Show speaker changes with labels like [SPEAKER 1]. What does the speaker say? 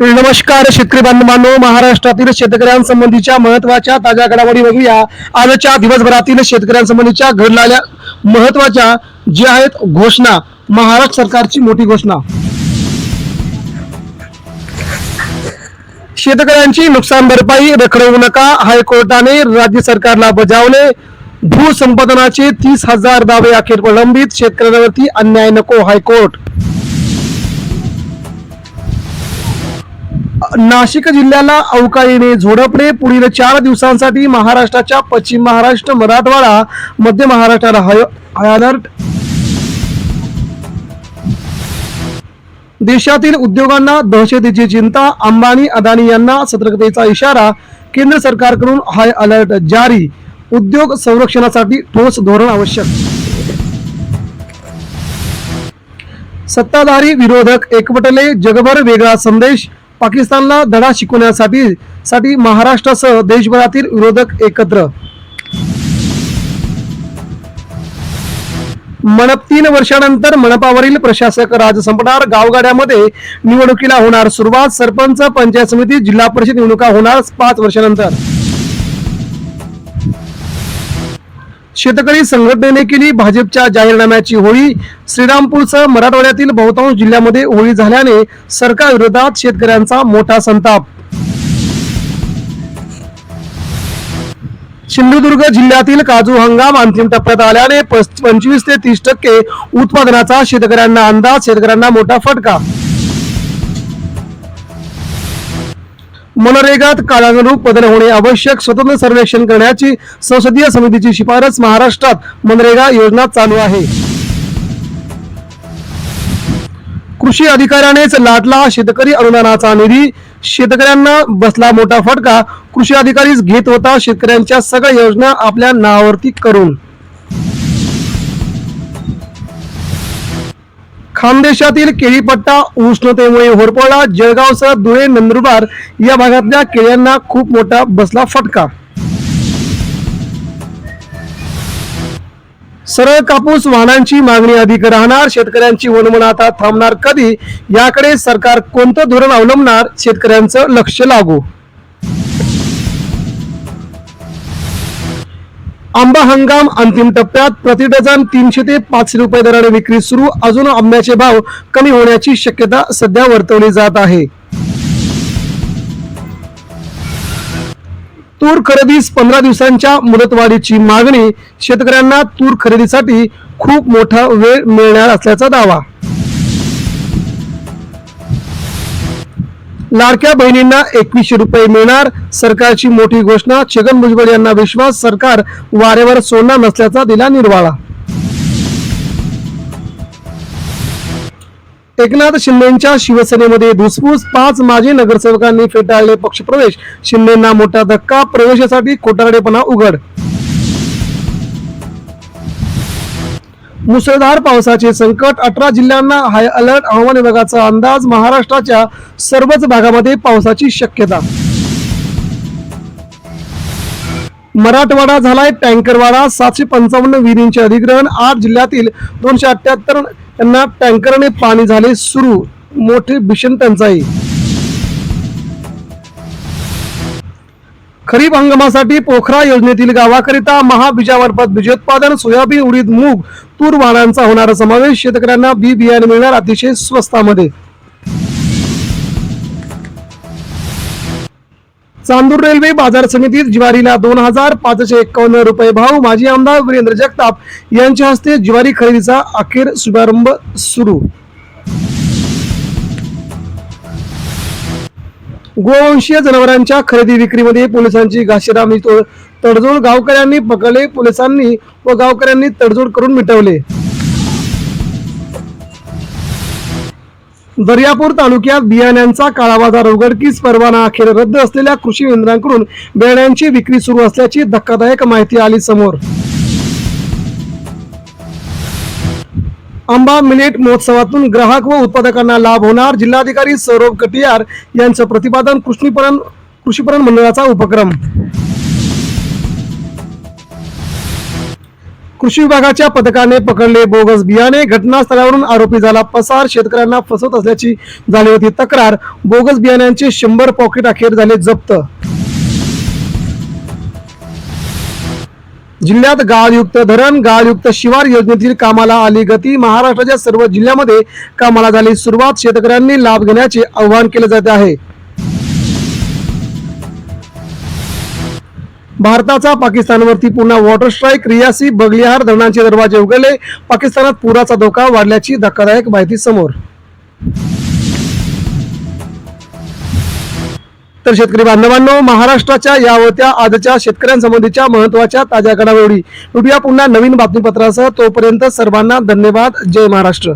[SPEAKER 1] नमस्कार शेतकरी बांधवांनो. महाराष्ट्रातील शेतकऱ्यांसंबंधीच्या महत्त्वाच्या ताज्या घडामोडी बघूया. आजच्या दिवसभरातील शेतकऱ्यांसंबंधीच्या घडलेल्या महत्त्वाच्या ज्या आहेत घोषणा महाराष्ट्र सरकारची मोठी घोषणा. शेतकऱ्यांची नुकसान भरपाई रखडवू नका हायकोर्टाने राज्य सरकारला बजावले. भूसंपादनाचे तीस हजार दावे अखेर प्रलंबित शेतकऱ्यांवरती अन्याय नको हायकोर्ट. नाशिक जिल्ह्याला अवकाळीने झोडपणे पुढील चार दिवसांसाठी महाराष्ट्राच्या पश्चिम महाराष्ट्र मराठवाडा मध्य महाराष्ट्राला हाय हाय अलर्ट देशातील उद्योगांना दहशतीची चिंता अंबानी अदानी यांना सतर्कतेचा इशारा केंद्र सरकारकडून हाय अलर्ट जारी. उद्योग संरक्षणासाठी ठोस धोरण आवश्यक. सत्ताधारी विरोधक एकवटले जगभर वेगळा संदेश पाकिस्तानला धडा शिकवण्यासाठी साठी महाराष्ट्रासह देशभरातील विरोधक एकत्र. मनप तीन वर्षानंतर मनपावरील प्रशासक राज संपणार गावगाड्यामध्ये निवडणुकीला होणार सुरुवात सरपंच पंचायत समिती जिल्हा परिषद निवडणुका होणार पाच वर्षानंतर. शेतकरी संघटनेने केली भाजपच्या जाहीरनाम्याची होळी. श्रीरामपूरसह मराठवाड्यातील बहुतांश जिल्ह्यामध्ये होळी झाल्याने सरकार विरोधात शेतकऱ्यांचा मोठा संताप. सिंधुदुर्ग जिल्ह्यातील काजू हंगाम अंतिम टप्प्यात आल्याने पंचवीस ते तीस टक्के उत्पादनाचा शेतकऱ्यांना अंदाज शेतकऱ्यांना मोठा फटका. मनरेगात काळानुरूप बदल होणे आवश्यक. स्वतंत्र सर्वेक्षण करण्याची संसदीय समितीची शिफारस महाराष्ट्रात मनरेगा योजना चालू आहे. कृषी अधिकाऱ्यानेच लाटला शेतकरी अनुदानाचा निधी. शेतकऱ्यांना बसला मोठा फटका. कृषी अधिकारीच घेत होता शेतकऱ्यांच्या सगळ्या योजना आपल्या नावावरती करून. खानदेशातील केळीपट्टा उष्णतेमुळे होरपळला. जळगावसह धुळे नंदुरबार या भागातल्या केळ्यांना खूप मोठा बसला फटका. सरळ कापूस वाहनांची मागणी अधिक राहणार. शेतकऱ्यांची वनमन आता थांबणार कधी? याकडे सरकार कोणतं धोरण अवलंबणार? शेतकऱ्यांचं लक्ष लागू. आंबा हंगाम अंतिम टप्प्यात प्रति डझन तीनशे ते पाचशे रुपये दराने विक्री सुरू. अजून आंब्याचे भाव कमी होण्याची शक्यता सध्या वर्तवली जात आहे. तूर खरेदीस पंधरा दिवसांच्या मुदतवाढीची मागणी. शेतकऱ्यांना तूर खरेदीसाठी खूप मोठा वेळ मिळणार असल्याचा दावा. लाडक्या बहिणींना एकवीसशे रुपये मिळणार. सरकारची मोठी घोषणा. छगन भुजबळ यांना विश्वास. सरकार वारेवर सोडणार नसल्याचा दिला निर्वाळा. एकनाथ शिंदेच्या शिवसेनेमध्ये धुसफूस. पाच माजी नगरसेवकांनी फेटाळले पक्षप्रवेश. शिंदेना मोठा धक्का. प्रवेशासाठी खोटारडेपणा उघड. मुसळधार पावसाचे संकट अठरा जिल्ह्यांना हाय अलर्ट हवामान विभागाचा अंदाज महाराष्ट्राच्या सर्वच भागामध्ये पावसाची शक्यता. मराठवाडा झालाय टँकरवाडा सातशे पंचावन्न विहिरींचे अधिग्रहण आठ जिल्ह्यातील दोनशे अठ्याहत्तर यांना टँकरने पाणी झाले सुरू मोठी भीषण टंचाई. खरीप हंगामासाठी पोखरा योजनेतील गावाकरिता महाबीजामार्फत बीजोत्पादन सोयाबीन उडीद मूग तूर वाणांचा होणारा समावेश. शेतकऱ्यांना बी बियाणे मिळणार अतिशय स्वस्तामध्ये. चांदूर रेल्वे बाजार समितीत ज्वारीला दोन हजार पाचशे एकावन्न रुपये भाव. माजी आमदार वीरेंद्र जगताप यांच्या हस्ते ज्वारी खरेदीचा अखेर शुभारंभ सुरू. गोवंशीय जनावरांच्या खरेदी विक्रीमध्ये पोलिसांची घाशीरामी तडजोड. गावकऱ्यांनी पकडले पोलिसांनी व गावकऱ्यांनी तडजोड करून मिटवले. दर्यापूर तालुक्यात बियाण्यांचा काळा बाजार उघडकीस परवाना अखेर रद्द असलेल्या कृषी केंद्रांकडून बियाण्यांची विक्री सुरू असल्याची धक्कादायक माहिती आली समोर. आंबा मिलेट महोत्सवातून ग्राहक व उत्पादकांना लाभ होणार. जिल्हाधिकारी सौरभ कटियार यांचं प्रतिपादन कृष्णीपरण कृषीपरण मंडळाचा उपक्रम. कृषी विभागाच्या पथकाने पकडले बोगस बियाणे. घटनास्थळावरून आरोपी झाला पसार. शेतकऱ्यांना फसवत असल्याची झाली होती. तक्रार बोगस बियाण्यांचे शंभर पॉकेट अखेर झाले जप्त जिल्ह्यात गाळयुक्त धरण गाळयुक्त शिवार योजनेतील कामाला आली गती. महाराष्ट्राच्या सर्व जिल्ह्यामध्ये कामाला झाली सुरुवात. शेतकऱ्यांनी लाभ घेण्याचे आवाहन केले जाते आहे. भारताचा पाकिस्तानवरती पुन्हा वॉटर स्ट्राईक. रियासी बगलिहार धरणांचे दरवाजे उघडले. पाकिस्तानात पुराचा धोका वाढल्याची धक्कादायक माहिती समोर. तर शेतकरी बांधवांनो महाराष्ट्राच्या या होत्या आजच्या शेतकऱ्यांसंबंधीच्या महत्त्वाच्या ताज्या घडामोडी. भेटूया पुन्हा नवीन बातमीपत्रासह. तोपर्यंत सर्वांना धन्यवाद. जय महाराष्ट्र.